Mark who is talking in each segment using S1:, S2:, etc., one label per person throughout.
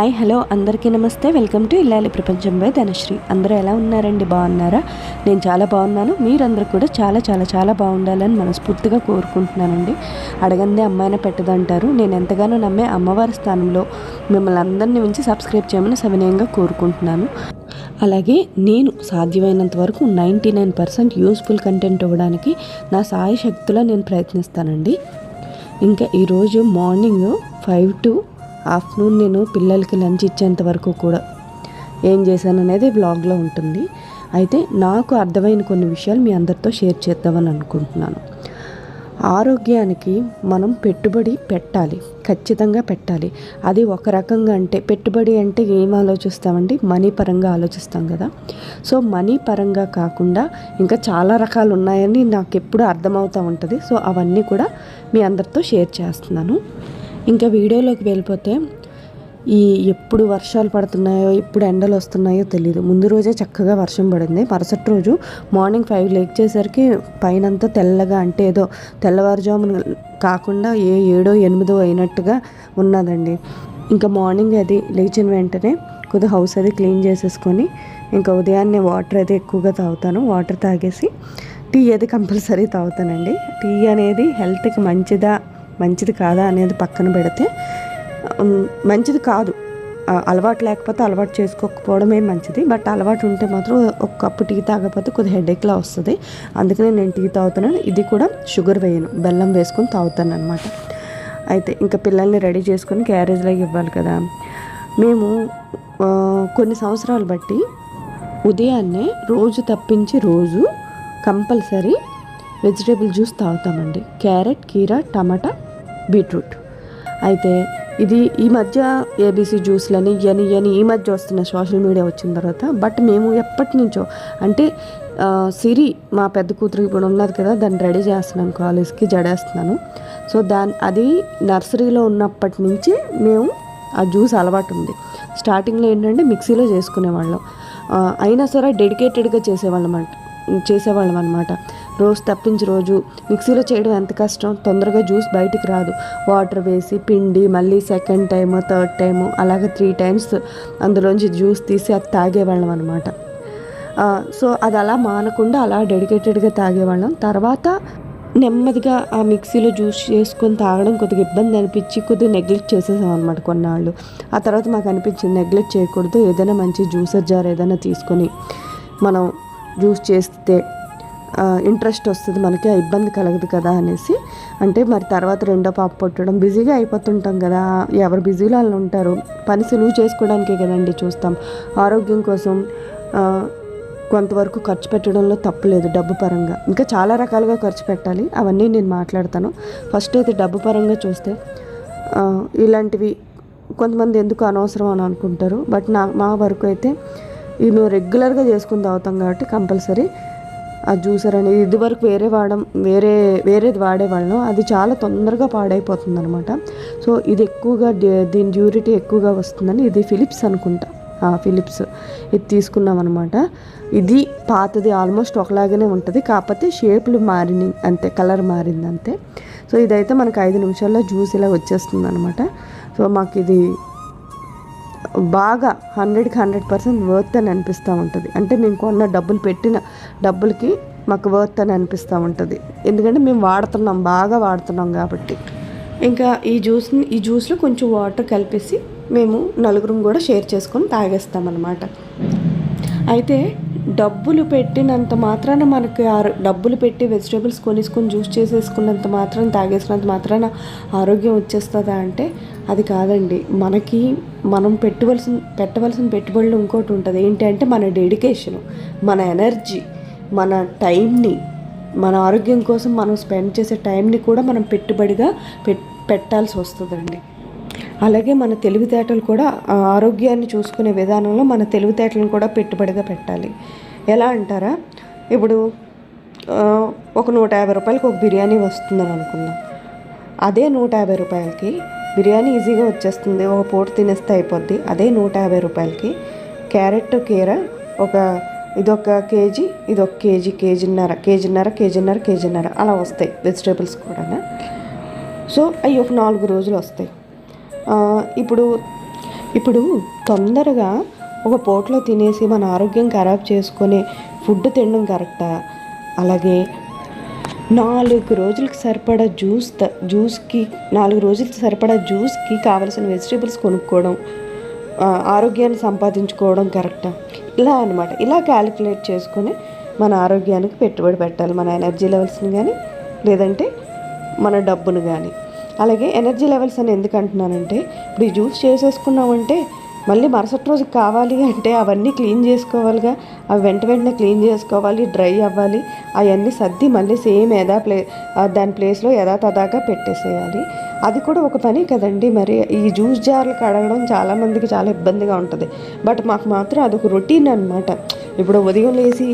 S1: Hi hello అందరికీ నమస్తే. Welcome to ఇల్లాలి ప్రపంచం బై ధనశ్రీ. అందరూ ఎలా ఉన్నారండి? బాగున్నారా? నేను చాలా బాగున్నాను. మీరందరూ కూడా చాలా చాలా చాలా బాగుండాలని మనస్ఫూర్తిగా కోరుకుంటున్నానండి. అడగందే అమ్మాయిన పెట్టదంటారు. నేను ఎంతగానో నమ్మే అమ్మవారి స్థానంలో మిమ్మల్ని అందరినీ ఉంచి సబ్స్క్రైబ్ చేయమని సవినయంగా కోరుకుంటున్నాను. అలాగే నేను సాధ్యమైనంత వరకు ninety nine percent useful content ఇవ్వడానికి నా సాయ శక్తిలో నేను ప్రయత్నిస్తానండి. ఇంకా ఈరోజు మార్నింగ్ ఫైవ్ టు ఆఫ్టర్నూన్ నేను పిల్లలకి లంచ్ ఇచ్చేంత వరకు కూడా ఏం చేశాను అనేది బ్లాగ్లో ఉంటుంది. అయితే నాకు అర్థమైన కొన్ని విషయాలు మీ అందరితో షేర్ చేద్దామని అనుకుంటున్నాను. ఆరోగ్యానికి మనం పెట్టుబడి పెట్టాలి. ఖచ్చితంగా పెట్టాలి. అది ఒక రకంగా అంటే పెట్టుబడి అంటే ఏం ఆలోచిస్తామండి? మనీ పరంగా ఆలోచిస్తాం కదా. సో మనీ పరంగా కాకుండా ఇంకా చాలా రకాలు ఉన్నాయని నాకు ఎప్పుడు అర్థమవుతూ ఉంటుంది. సో అవన్నీ కూడా మీ అందరితో షేర్ చేస్తున్నాను. ఇంకా వీడియోలోకి వెళ్ళిపోతే ఈ ఎప్పుడు వర్షాలు పడుతున్నాయో ఎప్పుడు ఎండలు వస్తున్నాయో తెలియదు ముందు రోజే చక్కగా వర్షం పడింది. మరుసటి రోజు మార్నింగ్ ఫైవ్ లేచేసరికి పైనంతా తెల్లగా అంటే ఏదో తెల్లవారుజామున కాకుండా ఏ ఏడో ఎనిమిదో అయినట్టుగా ఉన్నదండి. ఇంకా మార్నింగ్ అది లేచిన వెంటనే కొద్దిగా హౌస్ అది క్లీన్ చేసేసుకొని ఇంకా ఉదయాన్నే వాటర్ అయితే ఎక్కువగా తాగుతాను. వాటర్ తాగేసి టీ అది కంపల్సరీ తాగుతానండి. టీ అనేది హెల్త్కి మంచిదా మంచిది కాదా అనేది పక్కన పెడితే మంచిది కాదు. అలవాటు లేకపోతే అలవాటు చేసుకోకపోవడమే మంచిది. బట్ అలవాటు ఉంటే మాత్రం ఒక కప్పు టీ తాగకపోతే కొద్దిగా హెడేక్లా వస్తుంది. అందుకనే నేను టీ తాగుతున్నాను. ఇది కూడా షుగర్ వేయను. బెల్లం వేసుకొని తాగుతాను అనమాట అయితే ఇంకా పిల్లల్ని రెడీ చేసుకొని క్యారేజ్లోకి ఇవ్వాలి కదా. మేము కొన్ని సంవత్సరాలు బట్టి ఉదయాన్నే రోజు తప్పించి రోజు కంపల్సరీ వెజిటేబుల్ జ్యూస్ తాగుతామండి. క్యారెట్ కీరా టమాటా బీట్రూట్. అయితే ఇది ఈ మధ్య ఏబీసీ జ్యూస్లని ఇయని ఇయని ఈ మధ్య వస్తున్న సోషల్ మీడియా వచ్చిన తర్వాత బట్ మేము ఎప్పటి నుంచో అంటే సిరి మా పెద్ద కూతురు ఇప్పుడు ఉన్నది కదా దాన్ని రెడీ చేస్తున్నాను కాలేజ్కి జడేస్తున్నాను. సో దాని అది నర్సరీలో ఉన్నప్పటి నుంచి మేము ఆ జ్యూస్ అలవాటు ఉంది. స్టార్టింగ్లో ఏంటంటే మిక్సీలో చేసుకునేవాళ్ళం. అయినా సరే డెడికేటెడ్గా చేసేవాళ్ళం చేసేవాళ్ళం అనమాట రోజు తప్పించి రోజు మిక్సీలో చేయడం ఎంత కష్టం? తొందరగా జ్యూస్ బయటికి రాదు. వాటర్ వేసి పిండి మళ్ళీ సెకండ్ టైము థర్డ్ టైము అలాగే త్రీ టైమ్స్ అందులోంచి జ్యూస్ తీసి అది తాగేవాళ్ళం అనమాట సో అది అలా మానకుండా అలా డెడికేటెడ్గా తాగేవాళ్ళం. తర్వాత నెమ్మదిగా ఆ మిక్సీలో జ్యూస్ చేసుకొని తాగడం కొద్దిగా ఇబ్బంది అనిపించి కొద్దిగా నెగ్లెక్ట్ చేసేసాం అనమాట కొన్నాళ్ళు. ఆ తర్వాత మాకు అనిపించింది నెగ్లెక్ట్ చేయకూడదు. ఏదైనా మంచి జ్యూసర్ జార్ ఏదైనా తీసుకొని మనం జ్యూస్ చేస్తే ఇంట్రెస్ట్ వస్తుంది మనకి ఆ ఇబ్బంది కలగదు కదా అనేసి. అంటే మరి తర్వాత రెండో పాప పుట్టడం బిజీగా అయిపోతుంటాం కదా ఎవరు బిజీలో వాళ్ళు ఉంటారు. పని సులువు చేసుకోవడానికే కదండి చూస్తాం. ఆరోగ్యం కోసం కొంతవరకు ఖర్చు పెట్టడంలో తప్పులేదు డబ్బు పరంగా. ఇంకా చాలా రకాలుగా ఖర్చు పెట్టాలి అవన్నీ నేను మాట్లాడతాను. ఫస్ట్ అయితే డబ్బు పరంగా చూస్తే ఇలాంటివి కొంతమంది ఎందుకు అనవసరం అని అనుకుంటారు. బట్ నా మా వరకు అయితే ఇవి మేము రెగ్యులర్గా చేసుకుని తాగుతాం కాబట్టి కంపల్సరీ ఆ జ్యూసర్ అనేది ఇది వరకు వేరే వాడడం వేరే వేరేది వాడేవాళ్ళం అది చాలా తొందరగా పాడైపోతుంది అనమాట సో ఇది ఎక్కువగా దీని డ్యూరిటీ ఎక్కువగా వస్తుందని ఇది ఫిలిప్స్ అనుకుంటా. ఆ, ఫిలిప్స్ ఇది తీసుకున్నాం అనమాట ఇది పాతది ఆల్మోస్ట్ ఒకలాగానే ఉంటుంది. కాకపోతే షేప్లు మారినాయి అంతే కలర్ మారింది అంతే. సో ఇదైతే మనకు ఐదు నిమిషాల్లో జ్యూస్ ఇలా వచ్చేస్తుంది అనమాట సో మాకు ఇది బాగా హండ్రెడ్కి హండ్రెడ్ పర్సెంట్ వర్త్ అని అనిపిస్తూ ఉంటుంది. అంటే మేము కొన్న డబ్బులు పెట్టిన డబ్బులకి మాకు వర్త్ అని అనిపిస్తూ ఉంటుంది. ఎందుకంటే మేము వాడుతున్నాం బాగా వాడుతున్నాం కాబట్టి. ఇంకా ఈ జ్యూస్ని ఈ జ్యూస్లో కొంచెం వాటర్ కలిపేసి మేము నలుగురం కూడా షేర్ చేసుకొని తాగేస్తామన్నమాట. అయితే డబ్బులు పెట్టినంత మాత్రాన మనకి ఆరో డబ్బులు పెట్టి వెజిటేబుల్స్ కొనేసుకొని జ్యూస్ చేసేసుకున్నంత మాత్రాన తాగేసినంత మాత్రాన ఆరోగ్యం వచ్చేస్తుందా అంటే అది కాదండి. మనకి మనం పెట్టవలసిన పెట్టవలసిన పెట్టుబడులు ఇంకోటి ఉంటుంది. ఏంటి అంటే మన డెడికేషను మన ఎనర్జీ మన టైంని మన ఆరోగ్యం కోసం మనం స్పెండ్ చేసే టైంని కూడా మనం పెట్టుబడిగా పెట్ పెట్టాల్సి వస్తుందండి. అలాగే మన తెలివితేటలు కూడా ఆరోగ్యాన్ని చూసుకునే విధానంలో మన తెలివితేటలను కూడా పెట్టుబడిగా పెట్టాలి. ఎలా అంటారా? ఇప్పుడు ఒక నూట యాభై రూపాయలకి ఒక బిర్యానీ వస్తుందని అనుకుందాం. అదే నూట యాభై రూపాయలకి బిర్యానీ ఈజీగా వచ్చేస్తుంది. ఒక పూట తినేస్తే అయిపోద్ది. అదే నూట యాభై రూపాయలకి క్యారెట్ కీర ఒక ఇదొక కేజీ ఇదొక కేజీ కేజీన్నర కేజీన్నర కేజీన్నర కేజీన్నర అలా వస్తాయి వెజిటేబుల్స్ కూడా సో అవి ఒక నాలుగు రోజులు వస్తాయి. ఇప్పుడు ఇప్పుడు తొందరగా ఒక పూటలో తినేసి మన ఆరోగ్యం ఖరాబ్ చేసుకునే ఫుడ్ తినడం కరెక్టా? అలాగే నాలుగు రోజులకు సరిపడా జ్యూస్ త- జ్యూస్కి నాలుగు రోజులకు సరిపడా జ్యూస్కి కావలసిన వెజిటేబుల్స్ కొనుక్కోవడం ఆరోగ్యాన్ని సంపాదించుకోవడం కరెక్టా? ఇలా అనమాట ఇలా క్యాలిక్యులేట్ చేసుకొని మన ఆరోగ్యానికి పెట్టుబడి పెట్టాలి. మన ఎనర్జీ లెవెల్స్ని కానీ లేదంటే మన డబ్బును కానీ అలాగే ఎనర్జీ లెవెల్స్ అని ఎందుకు అంటున్నానంటే ఇప్పుడు ఈ జ్యూస్ చేసేసుకున్నామంటే మళ్ళీ మరుసటి రోజు కావాలి అంటే అవన్నీ క్లీన్ చేసుకోవాలిగా. అవి వెంట వెంటనే క్లీన్ చేసుకోవాలి డ్రై అవ్వాలి. అవన్నీ సర్ది మళ్ళీ సేమ్ యథా ప్లే దాని ప్లేస్లో యథాతథాగా పెట్టేసేయాలి. అది కూడా ఒక పని కదండి. మరి ఈ జ్యూస్ జార్లు కడగడం చాలామందికి చాలా ఇబ్బందిగా ఉంటుంది. బట్ మాకు మాత్రం అదొక రొటీన్ అనమాట ఇప్పుడు ఉదయం లేచి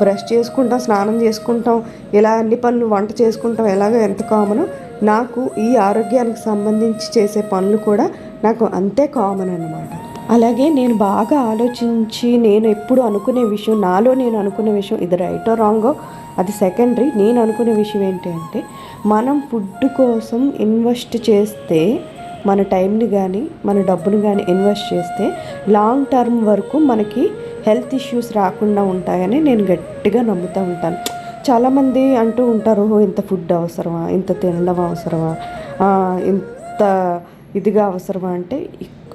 S1: బ్రష్ చేసుకుంటాం స్నానం చేసుకుంటాం ఇలా అన్ని పనులు వంట చేసుకుంటాం ఎలాగో ఎంత కామనో నాకు ఈ ఆరోగ్యానికి సంబంధించి చేసే పనులు కూడా నాకు అంతే కామన్ అనమాట అలాగే నేను బాగా ఆలోచించి నేను ఎప్పుడు అనుకునే విషయం నాలో నేను అనుకునే విషయం ఇది రైటో రాంగో అది సెకండరీ నేను అనుకునే విషయం ఏంటి అంటే మనం ఫుడ్ కోసం ఇన్వెస్ట్ చేస్తే మన టైంని కానీ మన డబ్బుని కానీ ఇన్వెస్ట్ చేస్తే లాంగ్ టర్మ్ వరకు మనకి హెల్త్ ఇష్యూస్ రాకుండా ఉంటాయని నేను గట్టిగా నమ్ముతూ ఉంటాను. చాలామంది అంటూ ఉంటారు ఇంత ఫుడ్ అవసరమా? ఇంత తినడం అవసరమా? ఇంత ఇదిగా అవసరమా? అంటే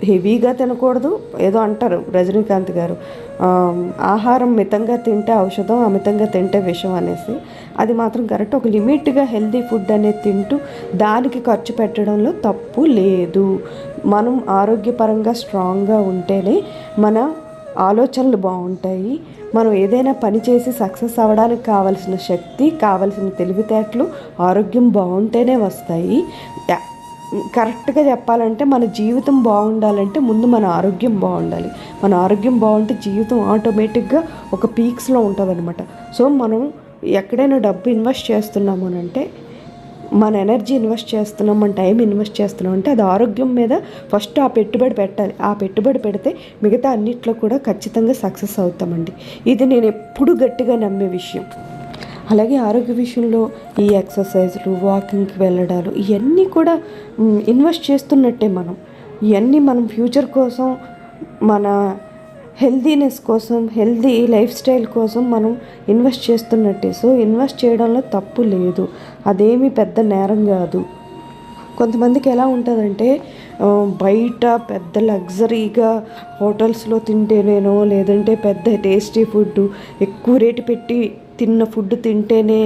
S1: హెవీగా తినకూడదు. ఏదో అంటారు రజనీకాంత్ గారు. ఆహారం మితంగా తింటే ఔషధం అమితంగా తింటే విషం అనేసి. అది మాత్రం కరెక్ట్. ఒక లిమిట్గా హెల్దీ ఫుడ్ అనేది తింటూ దానికి ఖర్చు పెట్టడంలో తప్పు లేదు. మనం ఆరోగ్యపరంగా స్ట్రాంగ్గా ఉంటేనే మన ఆలోచనలు బాగుంటాయి. మనం ఏదైనా పని చేసి సక్సెస్ అవ్వడానికి కావలసిన శక్తి కావలసిన తెలివితేటలు ఆరోగ్యం బాగుంటేనే వస్తాయి. కరెక్ట్గా చెప్పాలంటే మన జీవితం బాగుండాలంటే ముందు మన ఆరోగ్యం బాగుండాలి. మన ఆరోగ్యం బాగుంటే జీవితం ఆటోమేటిక్గా ఒక పీక్స్లో ఉంటుంది సో మనం ఎక్కడైనా డబ్బు ఇన్వెస్ట్ చేస్తున్నాము అని అంటే మన ఎనర్జీ ఇన్వెస్ట్ చేస్తున్నాం మన టైం ఇన్వెస్ట్ చేస్తున్నాం అంటే అది ఆరోగ్యం మీద ఫస్ట్ ఆ పెట్టుబడి పెట్టాలి. ఆ పెట్టుబడి పెడితే మిగతా అన్నిట్లో కూడా ఖచ్చితంగా సక్సెస్ అవుతామండి. ఇది నేను ఎప్పుడు గట్టిగా నమ్మే విషయం. అలాగే ఆరోగ్య విషయంలో ఈ ఎక్సర్సైజ్లు వాకింగ్కి వెళ్ళడాలు ఇవన్నీ కూడా ఇన్వెస్ట్ చేస్తున్నట్టే మనం. ఇవన్నీ మనం ఫ్యూచర్ కోసం మన హెల్దీనెస్ కోసం హెల్దీ లైఫ్ స్టైల్ కోసం మనం ఇన్వెస్ట్ చేస్తున్నట్టే. సో ఇన్వెస్ట్ చేయడంలో తప్పు లేదు. అదేమి పెద్ద నేరం కాదు. కొంతమందికి ఎలా ఉంటుందంటే బయట పెద్ద లగ్జరీగా హోటల్స్లో తింటేనేనో లేదంటే పెద్ద టేస్టీ ఫుడ్ ఎక్కువ రేటు పెట్టి తిన్న ఫుడ్ తింటేనే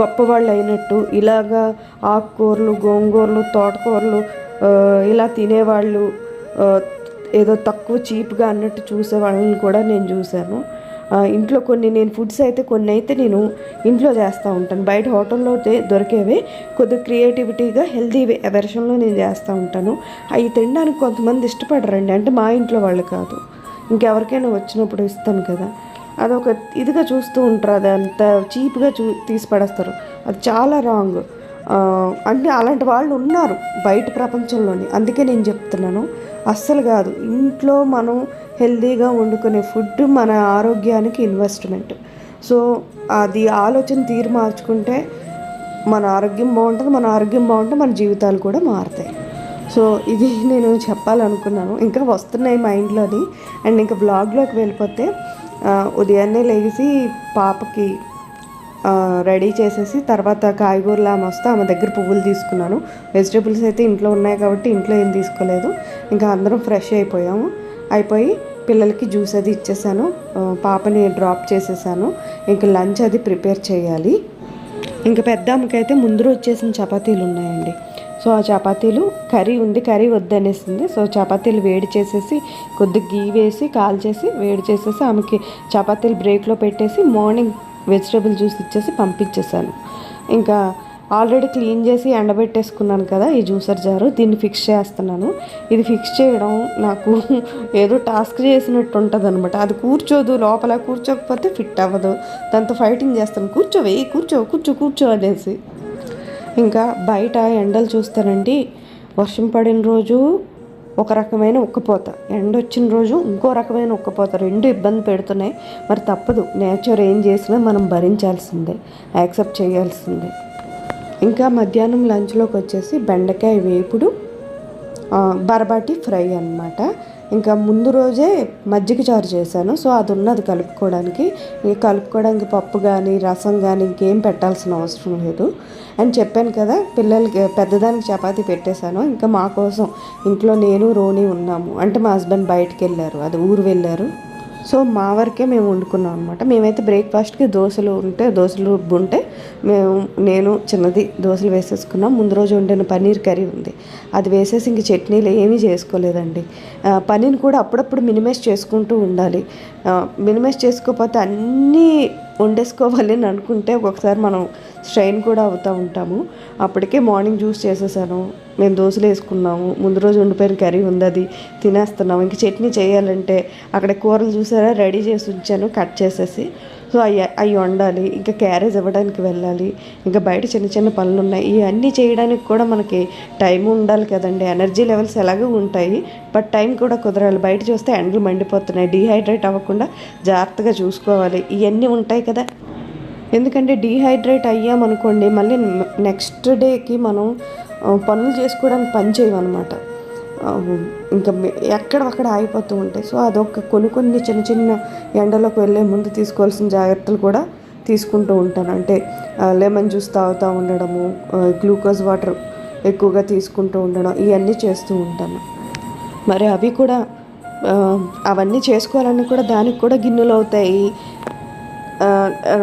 S1: గొప్పవాళ్ళు అయినట్టు ఇలాగా ఆకుకూరలు గోంగూరలు తోటకూరలు ఇలా తినేవాళ్ళు ఏదో తక్కువ చీప్గా అన్నట్టు చూసే వాళ్ళని కూడా నేను చూశాను. ఇంట్లో కొన్ని నేను ఫుడ్స్ అయితే కొన్ని అయితే నేను ఇంట్లో చేస్తూ ఉంటాను. బయట హోటల్లో దొరికేవే. కొద్దిగా క్రియేటివిటీగా హెల్దీ వెర్షన్లో నేను చేస్తూ ఉంటాను. అవి తినడానికి కొంతమంది ఇష్టపడరండి. అంటే మా ఇంట్లో వాళ్ళు కాదు. ఇంకెవరికైనా వచ్చినప్పుడు ఇస్తాను కదా. అదొక ఇదిగా చూస్తూ ఉంటారు. అది అంత చీప్గా చూ తీసి పడేస్తారు. అది చాలా రాంగ్ అంటే అలాంటి వాళ్ళు ఉన్నారు బయట ప్రపంచంలోని. అందుకే నేను చెప్తున్నాను. అస్సలు కాదు. ఇంట్లో మనం హెల్దీగా వండుకునే ఫుడ్ మన ఆరోగ్యానికి ఇన్వెస్ట్మెంట్ సో అది ఆలోచన తీరు మార్చుకుంటే మన ఆరోగ్యం బాగుంటుంది మన ఆరోగ్యం బాగుంటే మన జీవితాలు కూడా మారుతాయి. సో ఇది నేను చెప్పాలనుకున్నాను. ఇంకా వస్తున్నాయి మైండ్లోని. అండ్ ఇంకా బ్లాగ్లోకి వెళ్ళిపోతే ఉదయాన్నే లేచి పాపకి రెడీ చేసేసి తర్వాత కాయగూరలు ఆమె వస్తే ఆమె దగ్గర పువ్వులు తీసుకున్నాను. వెజిటేబుల్స్ అయితే ఇంట్లో ఉన్నాయి కాబట్టి ఇంట్లో ఏం తీసుకోలేదు. ఇంకా అందరం ఫ్రెష్ అయిపోయాము. అయిపోయి పిల్లలకి జ్యూస్ అది ఇచ్చేసాను. పాపని డ్రాప్ చేసేసాను. ఇంకా లంచ్ అది ప్రిపేర్ చేయాలి. ఇంకా పెద్ద అమ్మకైతే ముందు రోజు చేసిన చపాతీలు ఉన్నాయండి. సో ఆ చపాతీలు కర్రీ ఉంది కర్రీ వద్దనేసింది. సో చపాతీలు వేడి చేసేసి కొద్దిగా గీ వేసి కాల్చేసి వేడి చేసేసి ఆమెకి చపాతీలు బ్రేక్లో పెట్టేసి మార్నింగ్ వెజిటేబుల్ జ్యూస్ ఇచ్చేసి పంపించేసాను. ఇంకా ఆల్రెడీ క్లీన్ చేసి ఎండబెట్టేసుకున్నాను కదా ఈ జ్యూసర్ జారు. దీన్ని ఫిక్స్ చేస్తున్నాను. ఇది ఫిక్స్ చేయడం నాకు ఏదో టాస్క్ చేసినట్టు ఉంటుంది అనమాట అది కూర్చోదు లోపల కూర్చోకపోతే ఫిట్ అవ్వదు. దాంతో ఫైటింగ్ చేస్తాను. కూర్చోవే కూర్చో కూర్చో కూర్చో అనేసి. ఇంకా బయట ఎండలు చూస్తానండి. వర్షం పడిన రోజు ఒక రకమైన ఉక్కపోత. ఎండ వచ్చిన రోజు ఇంకో రకమైన ఉక్కపోత. రెండు ఇబ్బంది పెడుతున్నాయి. మరి తప్పదు. నేచర్ ఏం చేసినా మనం భరించాల్సిందే. యాక్సెప్ట్ చేయాల్సిందే. ఇంకా మధ్యాహ్నం లంచ్లోకి వచ్చేసి బెండకాయ వేపుడు బరబాటి ఫ్రై అన్నమాట. ఇంకా ముందు రోజే మజ్జిగ చారు చేశాను. సో అది ఉన్నది కలుపుకోవడానికి. ఇంక కలుపుకోవడానికి పప్పు కానీ రసం కానీ ఇంకేం పెట్టాల్సిన అవసరం లేదు. అని చెప్పాను కదా పిల్లలకి పెద్దదానికి చపాతి పెట్టేశాను. ఇంకా మా కోసం ఇంట్లో నేను రోని ఉన్నాము. అంటే మా హస్బెండ్ బయటకు వెళ్ళారు. అది ఊరు వెళ్ళారు. సో మా వరకే మేము వండుకున్నాం అనమాట మేమైతే బ్రేక్ఫాస్ట్కి దోశలు ఉంటే దోశలు రుబ్బు ఉంటే మేము నేను చిన్నది దోశలు వేసేసుకున్నాం. ముందు రోజు వండిన పన్నీర్ కర్రీ ఉంది. అది వేసేసి ఇంక చట్నీలు ఏమీ చేసుకోలేదండి. పనీర్ పన్నీర్ కూడా అప్పుడప్పుడు మినిమైజ్ చేసుకుంటూ ఉండాలి. మినిమైజ్ చేసుకోకపోతే అన్నీ వండేసుకోవాలి అని అనుకుంటే ఒక్కొక్కసారి మనం స్ట్రెయిన్ కూడా అవుతూ ఉంటాము. అప్పటికే మార్నింగ్ జ్యూస్ చేసేసాను. మేము దోశలు వేసుకున్నాము ముందు రోజు ఉండిపోయిన కర్రీ ఉంది అది తినేస్తున్నాము ఇంక చట్నీ చేయాలంటే అక్కడ కూరలు చూసారా? రెడీ చేసి ఉంచాను కట్ చేసేసి. సో అవి అవి వండాలి ఇంకా క్యారేజ్ ఇవ్వడానికి వెళ్ళాలి ఇంకా బయట చిన్న చిన్న పనులు ఉన్నాయి. ఇవన్నీ చేయడానికి కూడా మనకి టైం ఉండాలి కదండి. ఎనర్జీ లెవెల్స్ ఎలాగో ఉంటాయి బట్ టైం కూడా కుదరాలి. బయట చూస్తే ఎండలు మండిపోతున్నాయి డీహైడ్రేట్ అవ్వకుండా జాగ్రత్తగా చూసుకోవాలి. ఇవన్నీ ఉంటాయి కదా. ఎందుకంటే డీహైడ్రేట్ అయ్యామనుకోండి మళ్ళీ నెక్స్ట్ డేకి మనం పనులు చేసుకోవడానికి పని చేయమన్నమాట ఇంకా ఎక్కడక్కడ ఆగిపోతూ ఉంటాయి. సో అదొక కొన్ని కొన్ని చిన్న చిన్న ఎండలోకి వెళ్ళే ముందు తీసుకోవాల్సిన జాగ్రత్తలు కూడా తీసుకుంటూ ఉంటాను. అంటే లెమన్ జ్యూస్ తాగుతూ ఉండడము గ్లూకోజ్ వాటర్ ఎక్కువగా తీసుకుంటూ ఉండడం ఇవన్నీ చేస్తూ ఉంటాను. మరి అవి కూడా అవన్నీ చేసుకోవాలని కూడా దానికి కూడా గిన్నెలు అవుతాయి.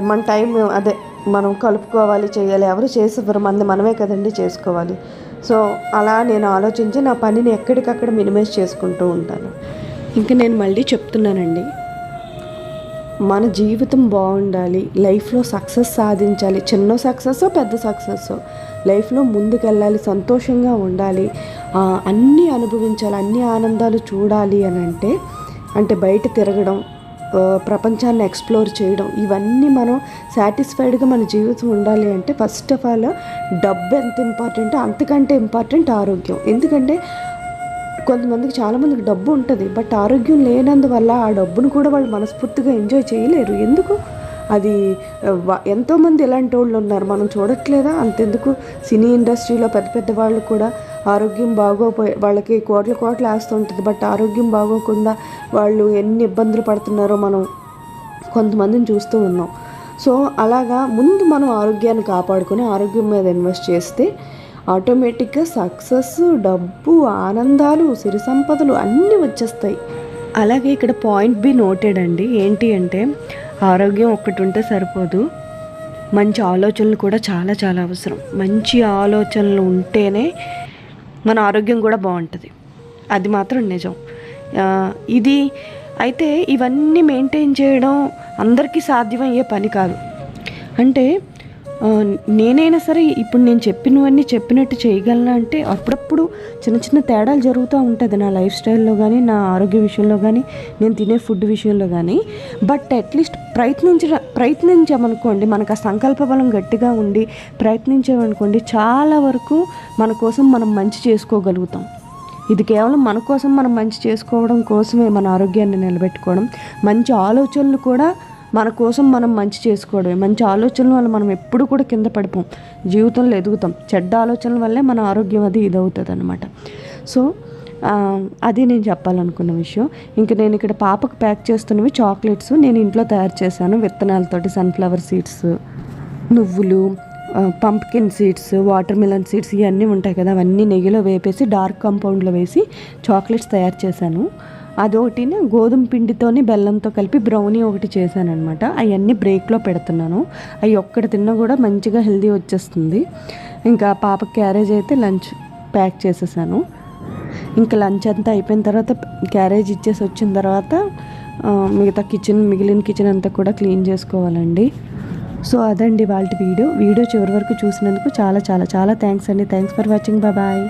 S1: మన టైం అదే మనం కలుపుకోవాలి చేయాలి. ఎవరు చేసేవారు మంది మనమే కదండి చేసుకోవాలి. సో అలా నేను ఆలోచించి నా పనిని ఎక్కడికక్కడ మినిమైజ్ చేసుకుంటూ ఉంటాను. ఇంకా నేను మళ్ళీ చెప్తున్నానండి. మన జీవితం బాగుండాలి. లైఫ్లో సక్సెస్ సాధించాలి. చిన్న సక్సెస్ పెద్ద సక్సెస్. లైఫ్లో ముందుకెళ్ళాలి సంతోషంగా ఉండాలి. అన్నీ అనుభవించాలి అన్ని ఆనందాలు చూడాలి అని అంటే అంటే బయట తిరగడం ప్రపంచాన్ని ఎక్స్ప్లోర్ చేయడం. ఇవన్నీ మనం సాటిస్ఫైడ్గా మన జీవితం ఉండాలి అంటే ఫస్ట్ ఆఫ్ ఆల్ డబ్బు ఎంత ఇంపార్టెంట్ అంతకంటే ఇంపార్టెంట్ ఆరోగ్యం. ఎందుకంటే కొంతమందికి చాలామందికి డబ్బు ఉంటుంది బట్ ఆరోగ్యం లేనందువల్ల ఆ డబ్బును కూడా వాళ్ళు మనస్ఫూర్తిగా ఎంజాయ్ చేయలేరు. ఎందుకు? అది ఎంతోమంది ఇలాంటి వాళ్ళు ఉన్నారు. మనం చూడట్లేదా? అంతెందుకు? సినీ ఇండస్ట్రీలో పెద్ద పెద్ద వాళ్ళు కూడా ఆరోగ్యం బాగోపోయి వాళ్ళకి కోట్ల కోట్లు ఆస్తుంటుంది బట్ ఆరోగ్యం బాగోకుండా వాళ్ళు ఎన్ని ఇబ్బందులు పడుతున్నారో మనం కొంతమందిని చూస్తూ ఉన్నాం. సో అలాగా ముందు మనం ఆరోగ్యాన్ని కాపాడుకొని ఆరోగ్యం మీద ఇన్వెస్ట్ చేస్తే ఆటోమేటిక్గా సక్సెస్ డబ్బు ఆనందాలు సిరి సంపదలు అన్నీ వచ్చేస్తాయి. అలాగే ఇక్కడ పాయింట్ బి నోటెడ్ అండి. ఏంటి అంటే ఆరోగ్యం ఒక్కటి ఉంటే సరిపోదు. మంచి ఆలోచనలు కూడా చాలా చాలా అవసరం. మంచి ఆలోచనలు ఉంటేనే మన ఆరోగ్యం కూడా బాగుంటుంది. అది మాత్రం నిజం. ఇది అయితే ఇవన్నీ మెయింటైన్ చేయడం అందరికీ సాధ్యమయ్యే పని కాదు. అంటే నేనైనా సరే ఇప్పుడు నేను చెప్పినవన్నీ చెప్పినట్టు చేయగలనా అంటే అప్పుడప్పుడు చిన్న చిన్న తేడాలు జరుగుతూ ఉంటుంది నా లైఫ్ స్టైల్లో కానీ నా ఆరోగ్య విషయంలో కానీ నేను తినే ఫుడ్ విషయంలో కానీ బట్ అట్లీస్ట్ ప్రయత్నించ ప్రయత్నించామనుకోండి మనకు ఆ సంకల్ప బలం గట్టిగా ఉండి ప్రయత్నించామనుకోండి చాలా వరకు మన కోసం మనం మంచి చేసుకోగలుగుతాం. ఇది కేవలం మన కోసం మనం మంచి చేసుకోవడం కోసమే మన ఆరోగ్యాన్ని నిలబెట్టుకోవడం. మంచి ఆలోచనలు కూడా మన కోసం మనం మంచి చేసుకోవడమే. మంచి ఆలోచనల వల్ల మనం ఎప్పుడు కూడా కింద పడిపోం. జీవితంలో ఎదుగుతాం. చెడ్డ ఆలోచనల వల్లే మన ఆరోగ్యం అది ఇదవుతుంది అనమాట సో అది నేను చెప్పాలనుకున్న విషయం. ఇంకా నేను ఇక్కడ పాపకు ప్యాక్ చేస్తున్నవి చాక్లెట్స్. నేను ఇంట్లో తయారు చేశాను విత్తనాలతోటి సన్ఫ్లవర్ సీడ్స్ నువ్వులు pumpkin seeds watermelon seeds ఇవన్నీ ఉంటాయి కదా అవన్నీ నెయ్యిలో వేపేసి డార్క్ కాంపౌండ్లో వేసి చాక్లెట్స్ తయారు చేశాను. అదొకటి గోధుమ పిండితోని బెల్లంతో కలిపి బ్రౌనీ ఒకటి చేశాను అనమాట అవన్నీ బ్రేక్లో పెడుతున్నాను. అవి ఒక్కటి తిన్నా కూడా మంచిగా హెల్దీ వచ్చేస్తుంది. ఇంకా పాప క్యారేజ్ అయితే లంచ్ ప్యాక్ చేసేసాను. ఇంకా లంచ్ అంతా అయిపోయిన తర్వాత క్యారేజ్ ఇచ్చేసి వచ్చిన తర్వాత మిగతా కిచెన్ మిగిలిన కిచెన్ అంతా కూడా క్లీన్ చేసుకోవాలండి. సో అదండి వాళ్ళ వీడియో. వీడియో చివరి వరకు చూసినందుకు చాలా చాలా చాలా థ్యాంక్స్ అండి. Thanks for watching. బాయ్.